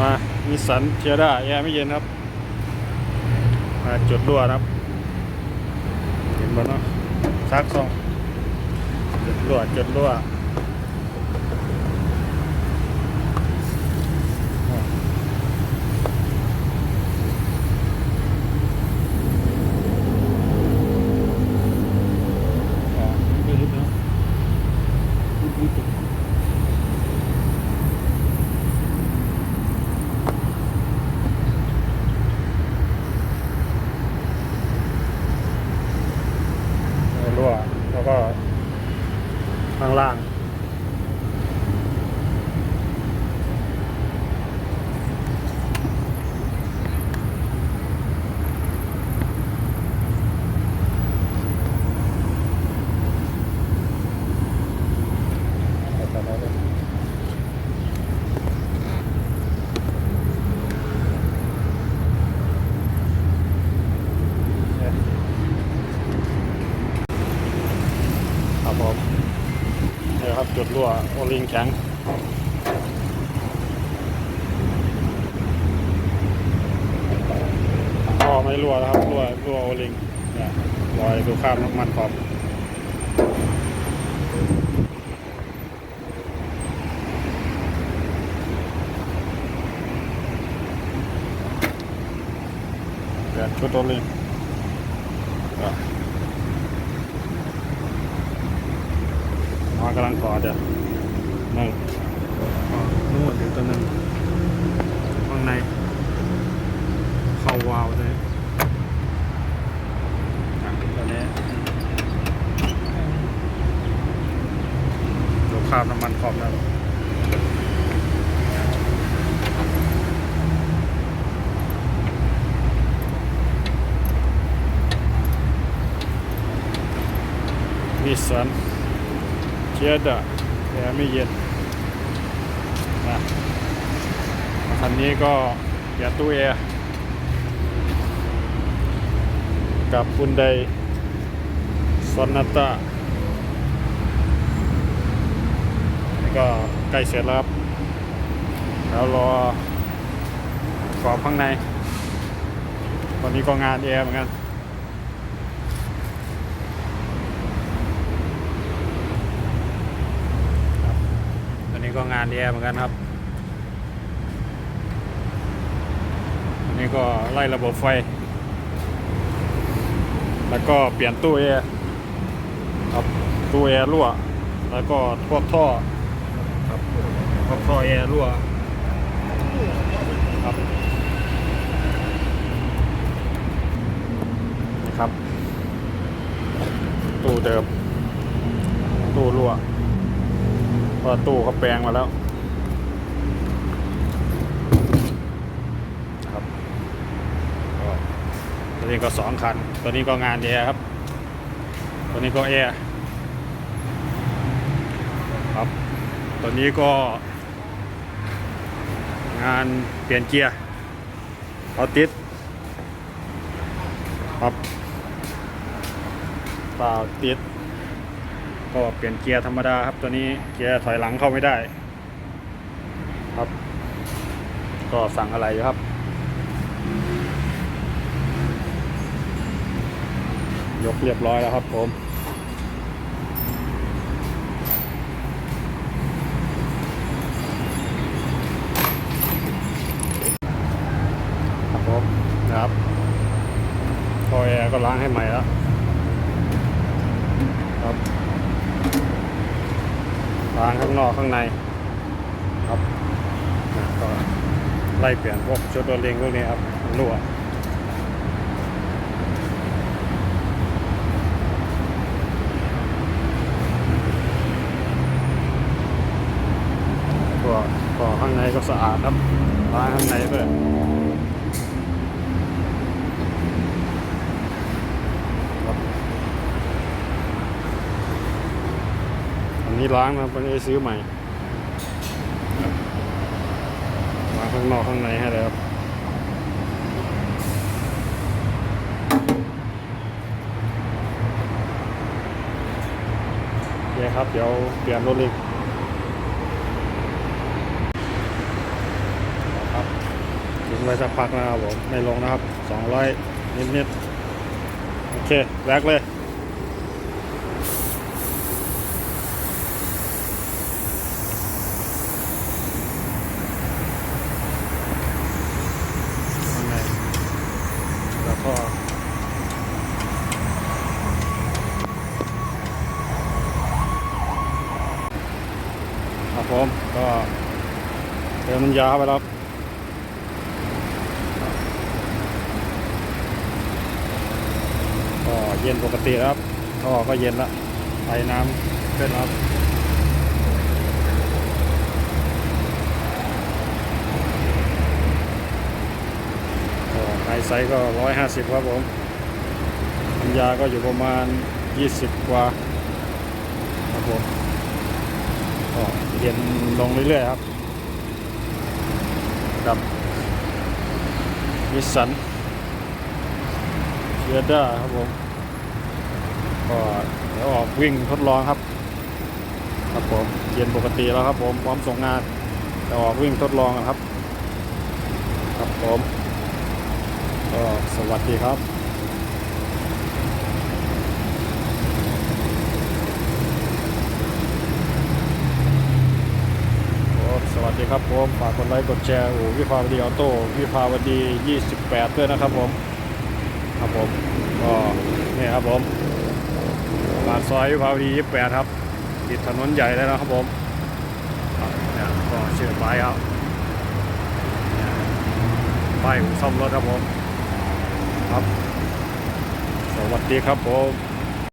มามีสันเทียร่าแอร์ไม่เย็นครับ มาจุดรั่วครับ เห็นบ่เนาะซักซองจุดรั่วจุดรั่วอ๋อไม่ลึกเนาะลึกๆ รั่ว แล้วก็ข้างล่าง ครับผมนี่ครับ จุดรั่วโอลิงแข็งก็ไม่รั่วแล้วครับรั่วรั่วโอลิงเนี่ยรอยดูข้ามน้ำมันขอบเปลี่ยนชุดโอลิงอะ มากำลังกอดเดี๋ยวนั่งอ๋อนู่นอยู่ตัวหนึงข้างใน เข้าวาล์วเลยอะตัวนี้ดูคราบน้ำมันขอบนั่นนิสสัน เชียดอะแอร์ไม่เย็นนะคันนี้ก็เปลี่ยนตู้แอร์กับคุณไดซอนนาตานี่ก็ใกล้เสร็จแล้วครับ แล้วรอกรอบข้างใน ตอนนี้ก็งานแอร์เหมือนกัน อันนี้ ก็งานแอร์เหมือนกันครับ อันนี้ก็ไล่ระบบไฟ แล้วก็เปลี่ยนตู้แอร์ครับตู้แอร์รั่ว แล้วก็พวกท่อครับพวกท่อแอร์รั่วครับนี่ครับ ตู้เดิม ตู้รั่ว เพราะ ตู้เขาแปลงมาแล้วครับตัวนี้ก็สองคันตัวนี้ก็งานแอร์ครับตัวนี้ก็แอร์ครับตัวนี้ก็ งานเปลี่ยนเกียร์เอติดครับเปล่าติด ก็เปลี่ยนเกียร์ธรรมดาครับ ตัวนี้เกียร์ถอยหลังเข้าไม่ได้ ครับ ก็สั่งอะไรอยู่ครับ ยกเรียบร้อยแล้วครับผมครับผมนะครับพอแอร์ก็ล้างให้ใหม่แล้วครับ ล้างข้างนอกข้างในครับก็ไล่เปลี่ยนพวกชุดตัวเลงพวกนี้ครับรั่วก็ก็ข้างในก็สะอาดครับล้างข้างในด้วยครับ อั นี้ล้างนะครับไม่ได้ซื้อใหม่ครับล้างข้างนอกข้างในให้เลยครับโอเคครับ เดี๋ยวเปลี่ยนรถเล็กครับไว้สักพักนะครับผม ไม่ลงนะครับ 200 นิดๆ โอเค แวกเลย ข้างในแล้วก็ครับ ผมก็เติมน้ำยาเข้าไปแล้วครับก็เย็นปกติครับท่อก็เย็นละไอน้ำขึ้นครับไอไซส์ก็ร้อยห้าสิบครับผมน้ำยาก็อยู่ประมาณยี่สิบกว่าครับผมก็ เย็นลงเรื่อยๆครับ กับนิสสันเชียด้าครับผม ก็เดี๋ยวออกวิ่งทดลองครับ ครับผม เย็นปกติแล้วครับผมพร้อมส่งงานจะออกวิ่งทดลองอะครับ ครับผม ก็สวัสดีครับ โอ้สวัสดี ครับผมฝากกดไลค์กดแชร์โอ้วิภาวดีออโต้วิภาวดี 28 ด้วยนะครับผมครับผมก็นี่ครับผมปากซอยวิภาวดี 28 ครับติดถนนใหญ่เลยนะครับผมเนี่ยก็ชื่อป้ายครับเนี่ยป้ายซ่อมรถครับผมครับ สวัสดีครับผม